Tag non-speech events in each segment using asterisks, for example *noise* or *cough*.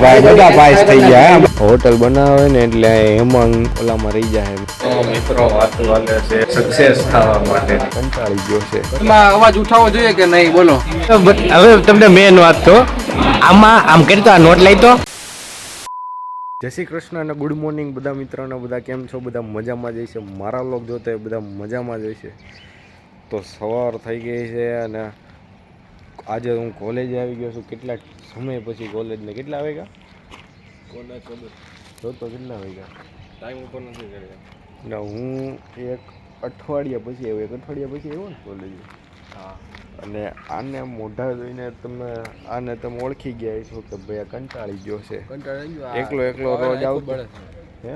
ભાઈ ભાઈ બધા પાસ થઈ ગયા હોટલ બનાવે ને એટલે હેમંગ ઓલામાં રહી જાય તો મિત્રો વાત વાલે છે સક્સેસ થવા માટે. કંટાળી ગયો છે. એમાં અવાજ ઉઠાવવો જોઈએ કે નહીં? બોલો. હવે તમને મેન વાત તો. આમાં આમ કરતો આ નોટ લઈ તો. જય શ્રી કૃષ્ણ અને ગુડ મોર્નિંગ બધા મિત્રોને બધા કેમ છો? બધા મજામાં જ છે મારા લોક જોતા બધા મજામાં જ છે તો સવાર થઈ ગઈ છે અને આજે હું કોલેજે આવી ગયો છું. કેટલા સમય પછી કોલેજને કેટલા વાગ્યા? જો તો કેટલા વાગ્યા? ટાઈમ ઉપર નથી કર્યો. ના હું એક અઠવાડિયા પછી આવ્યો. એક અઠવાડિયા પછી આવ્યો ને કોલેજે હા. અને આને મોઢા જોઈને તમે આને તમે ઓળખી ગયા છો કે ભાઈ કંટાળી ગયો છે. કંટાળો ગયો. એકલો એકલો રોજ આવતો. હે.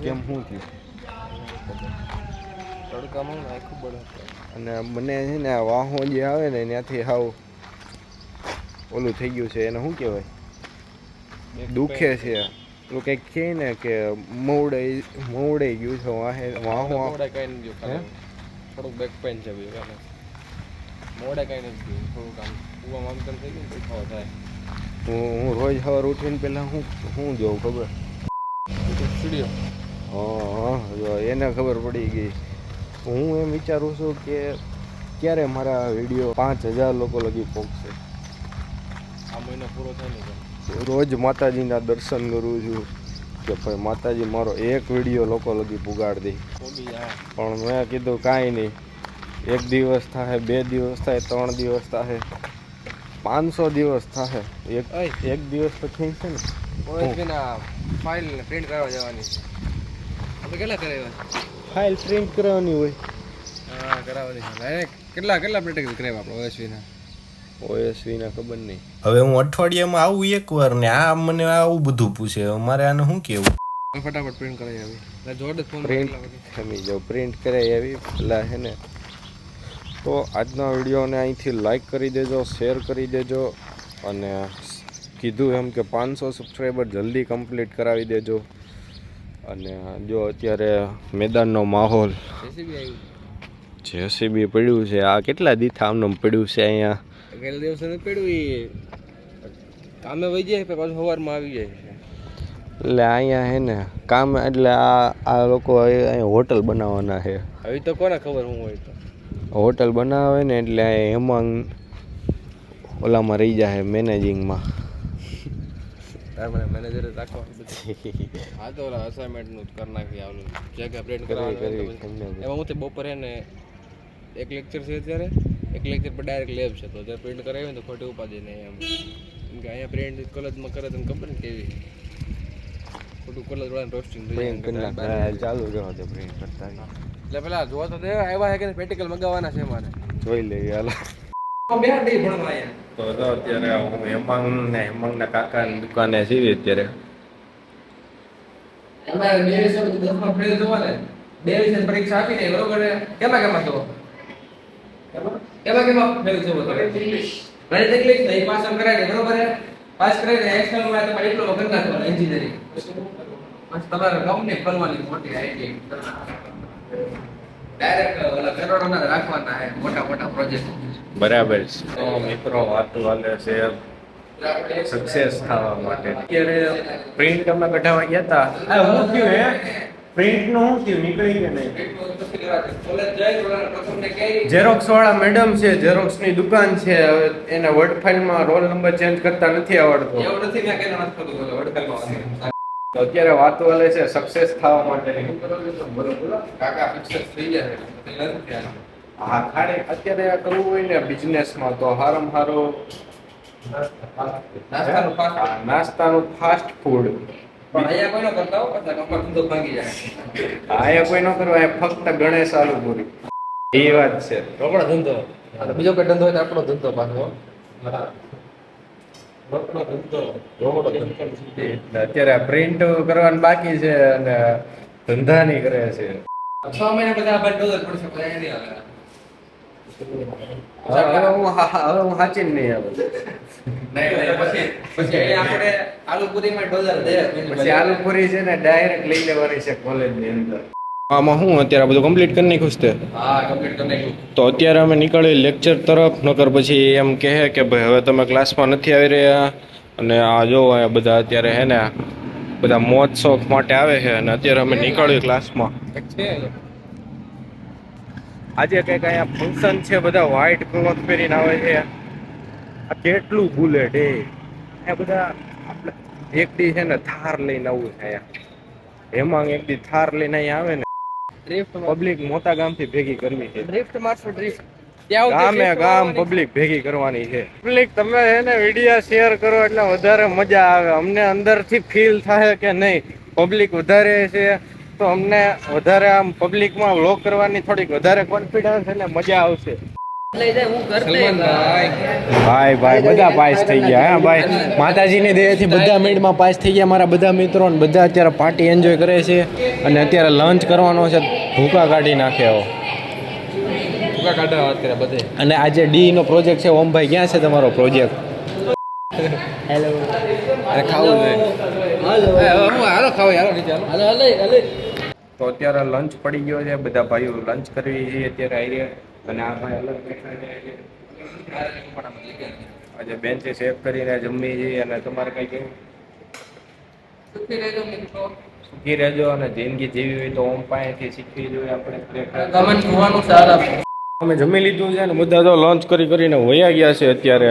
કેમ શું થયું? તડકામાં આખું બળે. અને મને છે ને આ વાહો જે આવે ને ત્યાંથી હાવ ઓલું થઈ ગયું છે એને શું કહેવાય? દુખે છે. એટલું કંઈક કહે ને કે મોડે મવડાઈ ગયું છે વાહે વાહો મોઢે કાંઈ નથી ગયું થોડુંક બેક પેન છે બીજું કાંઈ મોડે કાંઈ નથી ગયું. થોડુંક આમ કૂવામાં આમ તેમ થઈ ગયું ને ખાવા થાય. હું હું રોજ સવાર ઉઠીને પહેલાં હું હું જોઉં ખબર? સ્ટુડિયો. હા હા એને ખબર પડી ગઈ. હું એમ વિચારું છું કે ક્યારે મારા વીડિયો પાંચ હજાર લોકો લગી પહોંચશે આ મહિનો પૂરો થાય ને રોજ માતાજીના દર્શન કરું છું કે ભાઈ માતાજી મારો એક વીડિયો લોકો લગી પુગાડી દે. પણ મેં કીધું કાંઈ નહીં. એક દિવસ થાય બે દિવસ થાય ત્રણ દિવસ થાય પાંચસો દિવસ થાય એક. એક દિવસ તો થઈ છે ના. ફાઇલ પ્રિન્ટ કરવા જવાની છે. આપણે કેટલા કરાવ્યા? ફાઇલ પ્રિન્ટ કરવાની હોય. હા કરાવવાની છે. કેટલા કેટલા પ્રિન્ટ કરાવ્યા આપણે ઓએસવીના ઓએસવીના ખબર નહીં. હવે હું અઠવાડિયામાં આવું એકવાર ને આ મને આવું બધું પૂછે. હવે મારે આને શું કેવું ફટાફટ પ્રિન્ટ કરાવી આવી. જોડે ફોન પ્રિન્ટ ખમી જાવ પ્રિન્ટ કરાવી આવી. પેલા હે ને તો આજના વિડીયોને અહીંથી લાઈક કરી દેજો શેર કરી દેજો અને કીધું એમ કે પાંચસો સબસ્ક્રાઈબર જલ્દી કમ્પ્લીટ કરાવી દેજો. અને જો અત્યારે મેદાનનો માહોલ જેસીબી પડ્યું છે. આ કેટલા દીથા આમનું પડ્યું છે અહીંયા? ગયેલા દિવસે નથી પડ્યું એ કામે વહી જાય પછી સવારમાં આવી જાય એટલે અહીંયા હે ને કામ એટલે આ આ લોકો અહીં અહીં હોટલ બનાવવાના છે. હવે તો કોને ખબર હું હોય તો? હોટલ બનાવે ને એટલે હેમાંગ ઓલામાં રહી જાય મેનેજિંગમાં તાર મને મેનેજરે રાખવાનું બધું. *laughs* હા તો ઓલા અસાઇનમેન્ટનું કરી નાખી આવલું. જે કે પ્રિન્ટ કરી કરાવવાનું તો એમાં હું તે બપોરે ને એક લેક્ચર છે અત્યારે. એક લેક્ચર પર ડાયરેક્ટ લેબ છે. તો જ્યારે પ્રિન્ટ કરાવી તો ખોટી ઉપાધિ નહીં એમ. કેમ કે અહીંયા પ્રિન્ટ કોલેજમાં કરે તને ખબર ને કેવી? ખોટું કોલેજ વાળાને રોસ્ટિંગ ચાલુ રહ્યો હતો પ્રિન્ટ કરતા એટલે પેલા જોવા તો દે આવ્યા છે કે પ્રેક્ટિકલ મગાવવાના છે મારે જોઈ લઈએ હાલો. તો તો અત્યારે હું હેમાંગ ને હેમાંગના કાકાની દુકાને છીએ અત્યારે. બે વિષય ને પરીક્ષા આપી ને બરોબર કેમાં કેમાં થયો કેમાં? કેમાં ફેલ થયો ગણિત ગણિત ઇંગ્લિશ ને એ પાસ આમ કરાય બરોબર પાસ કરાય ને એક્સટર્નલમાં તમારે ડિપ્લોમા કરી નાખવાનો એન્જિનિયરિંગ પછી તમારે મોટી આઈટી ડાયરેક્ટ ઓલા કરોડોના રાખવાના છે મોટા મોટા પ્રોજેક્ટ બરાબર છે. તો મિત્રો વાત વાલે છે સક્સેસ થવા માટે. અત્યારે પ્રિન્ટ અમે કઢાવા ગયા હતા આ હું થયું હે? પ્રિન્ટનું શું થયું? નીકળી કે નહીં? ઝેરોક્સ વાળા મેડમ છે. ઝેરોક્સની દુકાન છે હવે એને વર્ડ ફાઇલમાં રોલ નંબર ચેન્જ કરતા નથી આવડતો. એવું નથી મેં કેને બોલો વડકલમાં તો અત્યારે વાતો વાલે છે સક્સેસ થવા માટે કાકા સક્સેસ થઈ જશે થયા. હા ખાલી અત્યારે આ કરવું હોય ને બિઝનેસમાં તો હારમ હારો નાસ્તાનું ફાસ્ટ ફાસ્ટ ફૂડ પણ અહીંયા કોઈ ન કરતા હોય ધંધો ભાંગી જાય. અહીંયા કોઈ ન કરવા ફક્ત ગણેશ આલુ પૂરી એ વાત છે. રોકડો ધંધો. બીજો કોઈ ધંધો હોય તો આપણો ધંધો પાછો ધંધો ધંધો અત્યારે પ્રિન્ટ કરવાનું બાકી છે અને ધંધાની કરે છે. છ મહિના પછી આપણે ડોલર પડશે નહીં હવે હવે હું હવે સાચી નહીં આવે. નહીં નહીં પછી પછી આપણે આલુ પૂરીમાં ડોલર દે. પછી આલુપુરી છે ને ડાયરેક્ટ લઈ લેવાની છે કોલેજની અંદર. આમાં હું અત્યારે બધું કમ્પ્લીટ કરી નાખ્યું છે તે. હા કમ્પ્લીટ કરી નાખ્યું. તો અત્યારે અમે નીકળી લેક્ચર તરફ નકર પછી એમ કહે કે ભાઈ હવે તમે ક્લાસમાં નથી આવી રહ્યા. અને આ જો બધા અત્યારે હે ને બધા મોજ શોખ માટે આવે છે અને અત્યારે અમે નીકળ્યું ક્લાસમાં આજે કંઈક અહીંયા ફંક્શન છે બધા વ્હાઈટ ક્લોથ પહેરીને આવે છે. આ કેટલું બુલેટ એ. બધા આપણે એક દી છે ને થાર લઈને આવવું છે અહીંયા. હેમાંગ એક દી થાર લઈને અહીંયા આવે ને. પબ્લિક મોટા ગામથી ભેગી કરવી છે. ડ્રિફ્ટ મારશું ડ્રિફ્ટ ગામે ગામ પબ્લિક ભેગી કરવાની છે. પબ્લિક તમે એને વીડિયો શેર કરો એટલે વધારે મજા આવે. અમને અંદરથી ફીલ થાય કે નહીં. પબ્લિક વધારે છે તો અમને વધારે આમ પબ્લિકમાં વ્લોગ કરવાની થોડીક વધારે કોન્ફિડન્સ એટલે મજા આવશે. લઈ જાય હું ઘર લઈ સલમાનભાઈ. ભાઈ. ભાઈ બધા પાસ થઈ ગયા હા ભાઈ. માતાજીની દયાથી બધા મિનિટમાં પાસ થઈ ગયા મારા બધા મિત્રો ને બધા અત્યારે પાર્ટી એન્જોય કરે છે અને અત્યારે લંચ કરવાનો છે ભૂકા કાઢી નાખે એવો ભૂકા કાઢવા અત્યારે બધે. અને આજે ડી નો પ્રોજેક્ટ છે ઓમભાઈ ક્યાં છે તમારો પ્રોજેક્ટ અરે હાલો હું હાલો ખાવ હાલો નીચે હાલો. હાલો હાલો હાલો. તો અત્યારે લંચ પડી ગયો છે બધા ભાઈઓ લંચ કરવી છે અત્યારે આવી રહ્યા. અને આ ભાઈ અલગ બેઠા છે. આજે બેન્ચે સેફ કરીને જમવી જઈએ અને તમારે કઈ કેવું સુખી રહેજો મિત્રો. સુખી રહેજો અને જિંદગી જીવી હોય તો ઓમ પાસેથી શીખવી જોઈએ આપણે ગમન જોવાનું સારા અમે જમી લીધું છે ને બધા તો લંચ કરી કરીને વયા ગયા છે અત્યારે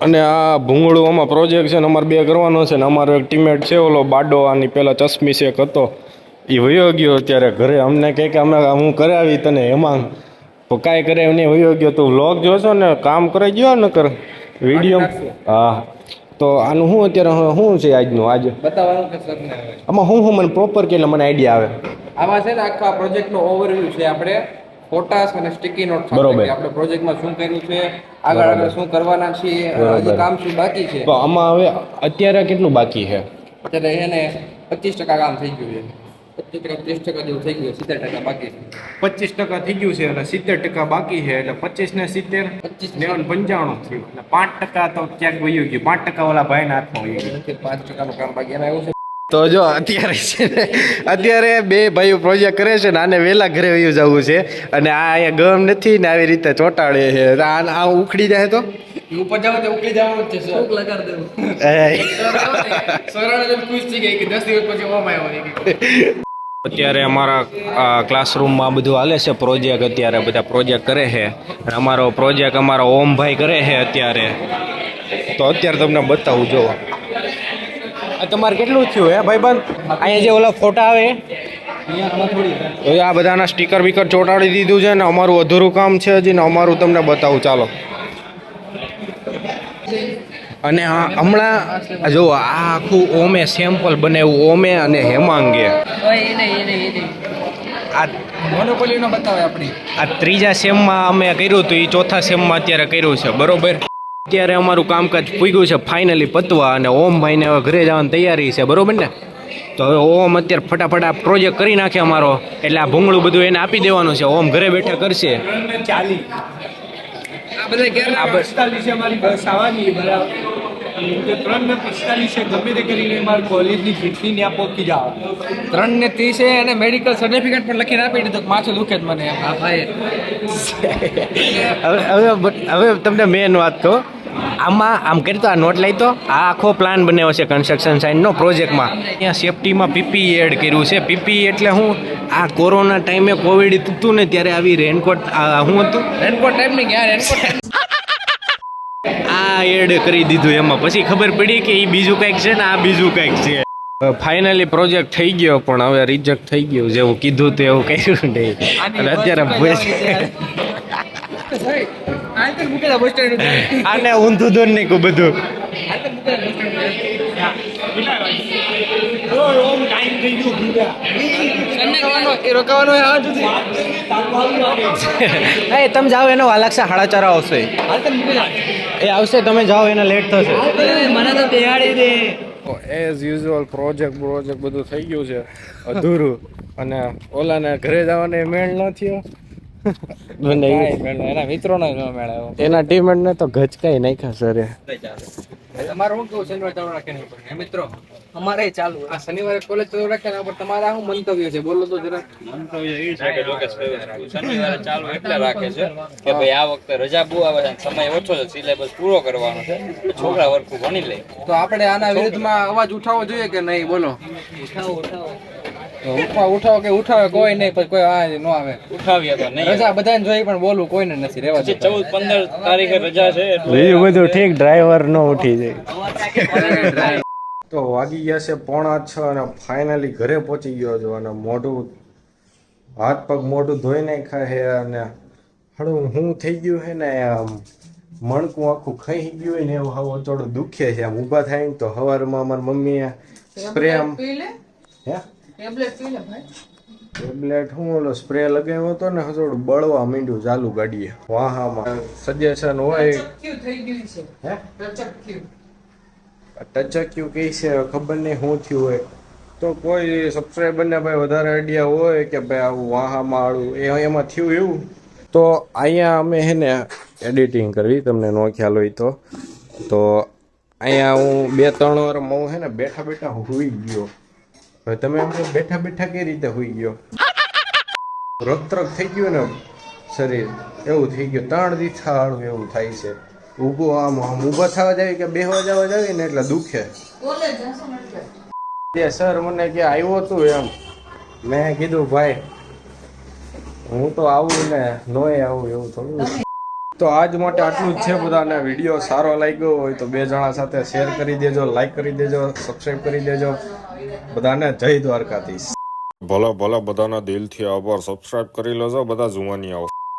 અને આ ભૂંગળું આમાં પ્રોજેક્ટ છે ને અમારે બે કરવાનો છે ને અમારો એક ટીમેટ છે ઓલો બાડો આની પેલા ચશ્મી શેક હતો. એ વયો ગયો અત્યારે ઘરે અમને કહે કે અમે હું કરાવી તને એમાં. તો કાંઈ કરે એમને વયો ગયો. તું વ્લોગ જોશો ને કામ કરી ગયો ન કર. વીડિયો હા. તો આનું શું અત્યારે શું છે આજનું? આજે બતાવવાનું આમાં શું શું મને પ્રોપર કે મને આઈડિયા આવે. આમાં છે ને આખા પ્રોજેક્ટનો ઓવરવ્યુ છે આપણે. ફોટાસ અને સ્ટિકી નોટ બરોબર. આપણે પ્રોજેક્ટમાં શું કર્યું છે આગળ આગળ શું કરવાના છીએ હજી કામ શું બાકી છે. તો આમાં હવે અત્યારે કેટલું બાકી છે? અત્યારે એને પચીસ ટકા કામ થઈ ગયું છે. પચીસ ટકા જેવું થઈ ગયું સિત્તેર ટકા બાકી પચીસ ટકા થઈ ગયું છે અને સિત્તેર ટકા બાકી છે એટલે પચીસ ને સિત્તેર પચીસ નેવું પંચાણું થયું એટલે પાંચ ટકા તો ક્યાંક વયું ગયું પાંચ ટકા ઓલા ભાઈના હાથમાં વયું ગયું પાંચ ટકાનું કામ બાકી એમાં એવું છે તો જો અત્યારે છે ને અત્યારે બે ભાઈઓ પ્રોજેક્ટ કરે છે ને આને વહેલા ઘરે વયું જવું છે અને આ અહીંયા ગમ નથી ને આવી રીતે ચોંટાડે છે આ ઉખડી જાય તો ઉપર જાવ તો જવાનું જ છે શોક લગાડ દેવું સોરાણે ખુશ થઈ ગઈ કે દસ દિવસ પછી ઓમ આવ્યો અત્યારે અમારા ક્લાસરૂમમાં બધું હાલે છે પ્રોજેક્ટ અત્યારે બધા પ્રોજેક્ટ કરે છે. અને અમારો પ્રોજેક્ટ અમારો ઓમભાઈ કરે છે અત્યારે. તો અત્યારે તમને બતાવું જો. તમારે કેટલું થયું હે ભાઈબંધ? અહીંયા જે ઓલા ફોટા આવે તો આ બધાના સ્ટીકર બીકર ચોંટાડી દીધું છે ને અમારું અધૂરું કામ છે હજી ને અમારું તમને બતાવું ચાલો. અને આ હમણાં જો આ આખું ઓમે સેમ્પલ બનાવ્યું ઓમે અને હેમાંગે. આ મોનોપોલી નો બતાવે આપણી. આ ત્રીજા સેમમાં અમે કર્યું હતું એ ચોથા સેમમાં અત્યારે કર્યું છે. બરોબર? અત્યારે અમારું કામકાજ પૂગ્યું છે ફાઇનલી પતવા અને ઓમ ભાઈને હવે ઘરે જવાની તૈયારી છે બરોબર ને? તો હવે ઓમ અત્યારે ફટાફટ આ પ્રોજેક્ટ કરી નાખે અમારો. એટલે આ ભૂંગળું બધું એને આપી દેવાનું છે ઓમ ઘરે બેઠા કરશે. આ બધા આ પિસ્તાલીસે અમારી બસ આવવાની બરાબર ત્રણ ને પિસ્તાલીસે ગમે તે કરીને મારી કોલેજની જેટલી ત્યાં પહોંચી જાઓ. ત્રણ ને ત્રીસે અને મેડિકલ સર્ટિફિકેટ પણ લખીને આપી દીધું. કે માથું દુખે જ મને હા ભાઈ હવે હવે હવે તમને મેન વાત કહો. આમાં આમ કરી તો આ નોટ લઈ તો. આ આખો પ્લાન બનાવ્યો છે કન્સ્ટ્રક્શન સાઇનનો પ્રોજેક્ટમાં ત્યાં સેફટીમાં પીપી એડ કર્યું છે. પીપી એટલે હું આ કોરોના ટાઈમે કોવિડ હતું ને ત્યારે આવી રેનકોટ આ શું હતું? રેનકોટ ટાઈમની ક્યાં રેનકોટ આ એડ કરી દીધું એમાં. પછી ખબર પડી કે એ બીજું કંઈક છે ને આ બીજું કંઈક છે. ફાઇનલી પ્રોજેક્ટ થઈ ગયો પણ હવે રિજેક્ટ થઈ ગયું જે હું કીધું તો એવું કર્યું નહીં. અને અત્યારે આને મૂકેલા બસ સ્ટેન્ડ *laughs* આને ઊંધું દોર નહીં કહું બધું એ રોકાવાનો હોય હા જુદી *laughs* એ તમે જાઓ એનો અલગ સાડા ચાર આવશે. એ આવશે તમે જાઓ એને લેટ થશે. મને તો બેહાડી દે. એઝ યુઝ્યુઅલ પ્રોજેક્ટ પ્રોજેક્ટ બધું થઈ ગયું છે. અધૂરું. અને ઓલાને ઘરે જવાને મેળ ન થયો. મિત્રો નો મેળ આવ્યો એના ટીમમેટ ને તો ગચકાઈ નાખ્યા સરે તમારે શું કેવું શનિવાર ચાલુ રાખે નહીં હે મિત્રો? અમારે ચાલુ. આ શનિવારે કોલેજ ચાલુ રાખે ને તમારા શું મંતવ્ય છે? બોલો તો જરા. મંતવ્ય શનિવારે ચાલુ એટલે રાખે છે કે ભાઈ આ વખતે રજા બહુ આવે છે સમય ઓછો છે સિલેબસ પૂરો કરવાનો છે છોકરા વર્ક ભણી લે. તો આપણે આના વિરુદ્ધમાં અવાજ ઉઠાવવો જોઈએ કે નહીં? બોલો. ઉઠાવો ઉઠાવો. ઉઠાવો કે ઉઠાવે કોઈ નહીં પછી કોઈ આ ન આવે. ઉઠાવીએ તો નહીં. રજા બધાને પણ બોલવું કોઈને નથી રહેવા પછી ચૌદ પંદર તારીખે રજા છે એટલે બધું ઠીક ડ્રાઈવર નો ઉઠી જાય. તો વાગી ગયા છે પોણા છ અને ફાઇનલી ઘરે પહોંચી ગયો છું અને મોઢું હાથ પગ મોઢું ધોઈ નાખ્યા છે અને હળું હું થઈ ગયું છે ને આમ મણકું આખું ખાઈ ગયું હોય ને એવું હવે થોડું દુખે છે. આમ ઊભા થાય ને તો સવારમાં અમારી મમ્મીએ સ્પ્રે આમ હે? ટેબ્લેટ હું ઓલો સ્પ્રે લગાવ્યો હતો ને હજુ બળવા માંડ્યું ચાલુ ગાડીએ. વાહામાં. સજેશન હોય. હે? ટચક્યું કઈ છે? ખબર નહીં શું થયું હોય. તો કોઈ સબસ્ક્રાઈબરને ભાઈ વધારે આઈડિયા હોય કે ભાઈ આવું વાહામાં આળું એ એમાં થયું એવું? તો અહીંયા અમે હે ને એડિટિંગ કરવી તમને નો ખ્યાલ હોય તો. તો અહીંયા હું બે ત્રણ વાર હું હે ને બેઠા બેઠા હોઈ ગયો. હવે તમે એમ બેઠા બેઠા કઈ રીતે હોઈ ગયો? રક્તરક થઈ ગયું ને શરીર એવું થઈ ગયું. ત્રણ દીથા હાળું એવું થાય છે. ઊભું આમ આમ ઊભા થવા જાય કે બેહવા જવા જાય ને એટલે દુખે. સર મને કે આવ્યો તું એમ. મેં કીધું ભાઈ હું તો આવું ને નોય આવું એવું થોડું. તો આજ માટે આટલું જ છે બધાને. વીડિયો સારો લાગ્યો હોય તો બે જણા સાથે શેર કરી દેજો લાઈક કરી દેજો સબસ્ક્રાઈબ કરી દેજો. બધાને જય દ્વારકાધીશ. ભલે ભલે બધાના દિલથી આભાર. સબસ્ક્રાઇબ કરી લેજો બધા જુવાની આવો